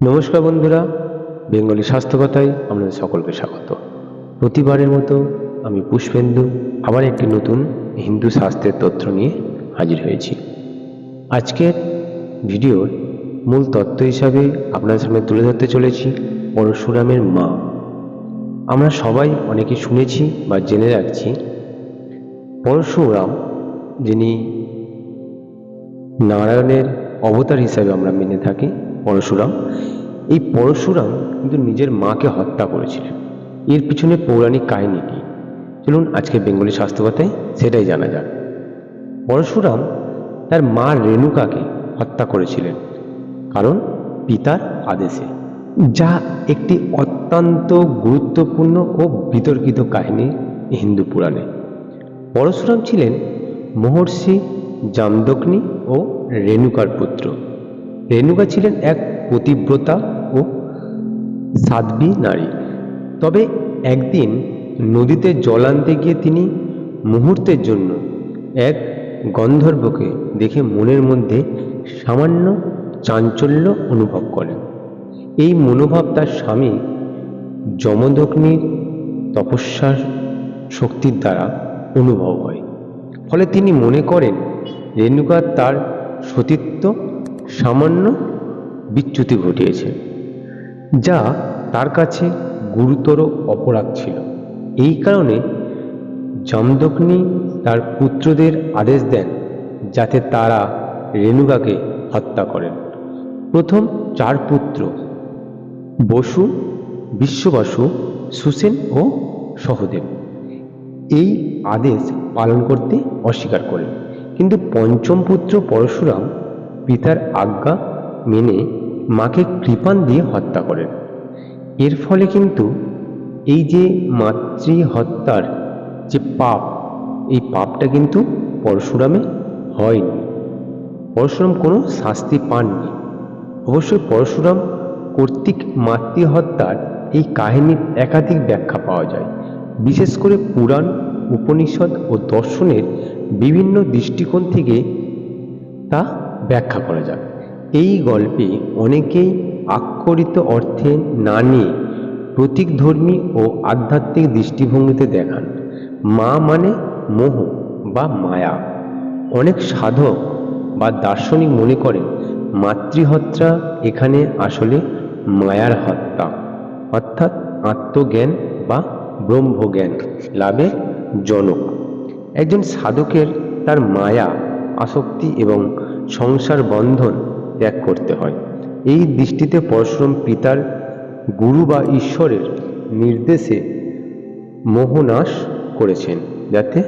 নমস্কার বন্ধুরা, বেঙ্গলি স্বাস্থ্যকথায় আপনাদের সকলকে স্বাগত। প্রতিবারের মতো আমি পুষ্পেন্দু, আবার একটি নতুন হিন্দু স্বাস্থ্যের তথ্য নিয়ে হাজির হয়েছি। আজকের ভিডিওর মূল তত্ত্ব হিসাবে আপনাদের সামনে তুলে ধরতে চলেছি পরশুরামের মা। আমরা সবাই অনেকে শুনেছি বা জেনে রাখছি পরশুরাম, যিনি নারায়ণের অবতার হিসাবে আমরা মেনে থাকি পরশুরাম। এই পরশুরাম কিন্তু নিজের মাকে হত্যা করেছিলেন। এর পিছনে পৌরাণিক কাহিনী কি? চলুন আজকে বেঙ্গলি স্বাস্থ্যকথায় সেটাই জানা যাক। পরশুরাম তার মা রেণুকাকে হত্যা করেছিলেন, কারণ পিতার আদেশে, যা একটি অত্যন্ত গুরুত্বপূর্ণ ও বিতর্কিত কাহিনী হিন্দু পুরাণে। পরশুরাম ছিলেন মহর্ষি জামদগ্নি ও রেণুকার পুত্র। রেণুকা ছিলেন এক পতিব্রতা ও সাধ্বী নারী। তবে একদিন নদীতে জল আনতে গিয়ে তিনি মুহূর্তের জন্য এক গন্ধর্বকে দেখে মনের মধ্যে সামান্য চাঞ্চল্য অনুভব করেন। এই মনোভাব তার স্বামী যমদগ্নির তপস্যার শক্তির দ্বারা অনুভব হয়। ফলে তিনি মনে করেন, রেণুকা তার সতীত্ব সামান্য বিচ্যুতি ঘটিয়েছে, যা তার কাছে গুরুতর অপরাধ ছিল। এই কারণে জামদগ্নি তার পুত্রদের আদেশ দেন যাতে তারা রেণুকাকে হত্যা করেন। প্রথম চার পুত্র, বসু, বিশ্ববাসু, সুসেন ও সহদেব। এই আদেশ পালন করতে অস্বীকার করেন। কিন্তু পঞ্চম পুত্র পরশুরাম পিতার আজ্ঞা মেনে মাকে কৃপান দিয়ে হত্যা করেন। এর ফলে কিন্তু এই যে মাতৃ হত্যার যে পাপ, এই পাপটা কিন্তু পরশুরামে হয়নি। পরশুরাম কোনো শাস্তি পাননি। অবশ্যই পরশুরাম কর্তৃক মাতৃহত্যার এই কাহিনীর একাধিক ব্যাখ্যা পাওয়া যায়। বিশেষ করে পুরাণ, উপনিষদ ও দর্শনের বিভিন্ন দৃষ্টিকোণ থেকে তা ব্যাখ্যা করা যাক। এই গল্পে অনেকেই আক্ষরিত অর্থে না নিয়ে প্রতীকধর্মী ও আধ্যাত্মিক দৃষ্টিভঙ্গিতে দেখান। মা মানে মোহ বা মায়া। অনেক সাধক বা দার্শনিক মনে করেন, মাতৃহত্যা এখানে আসলে মায়ার হত্যা, অর্থাৎ আত্মজ্ঞান বা ব্রহ্মজ্ঞান লাভের জনক। একজন সাধকের তার মায়া, আসক্তি এবং সংসার বন্ধন ত্যাগ করতে হয়। এই দৃষ্টিতে পরশুরাম পিতার গুরু বা ঈশ্বরের নির্দেশে মোহনাশ করেছেন যাতে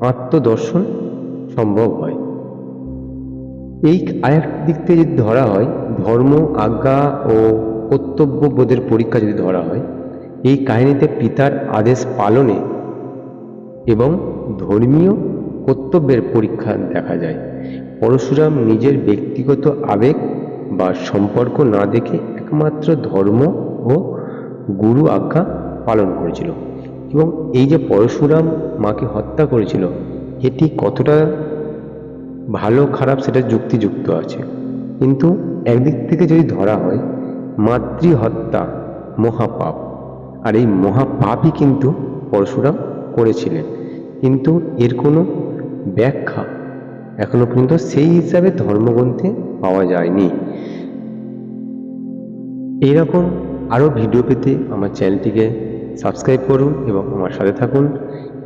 আত্মদর্শন সম্ভব হয়। এই আরেক দিক থেকে যদি ধরা হয়, ধর্ম, আজ্ঞা ও কর্তব্যবোধের পরীক্ষা যদি ধরা হয়, এই কাহিনীতে পিতার আদেশ পালনে এবং ধর্মীয় কর্তব্যের পরীক্ষা দেখা যায়। পরশুরাম নিজের ব্যক্তিগত আবেগ বা সম্পর্ক না দেখে একমাত্র ধর্ম ও গুরু আজ্ঞা পালন করেছিল। এবং এই যে পরশুরাম মাকে হত্যা করেছিল, এটি কতটা ভালো খারাপ সেটা যুক্তিযুক্ত আছে। কিন্তু একদিক থেকে যদি ধরা হয়, মাতৃহত্যা মহাপাপ। আর এই মহাপাপই কিন্তু পরশুরাম করেছিলেন। কিন্তু এর কোনো ব্যাখ্যা এখনও পর্যন্ত সেই হিসাবে ধর্মগ্রন্থে পাওয়া যায়নি। এইরকম আরও ভিডিও পেতে আমার চ্যানেলটিকে সাবস্ক্রাইব করুন এবং আমার সাথে থাকুন।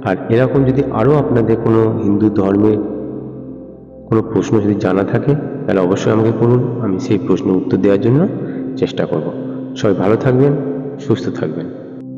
আর এরকম যদি আরও আপনাদের কোনো হিন্দু ধর্মের কোনো প্রশ্ন যদি জানা থাকে, তাহলে অবশ্যই আমাকে করুন আমি সেই প্রশ্নের উত্তর দেওয়ার জন্য চেষ্টা করব। সবাই ভালো থাকবেন, সুস্থ থাকবেন।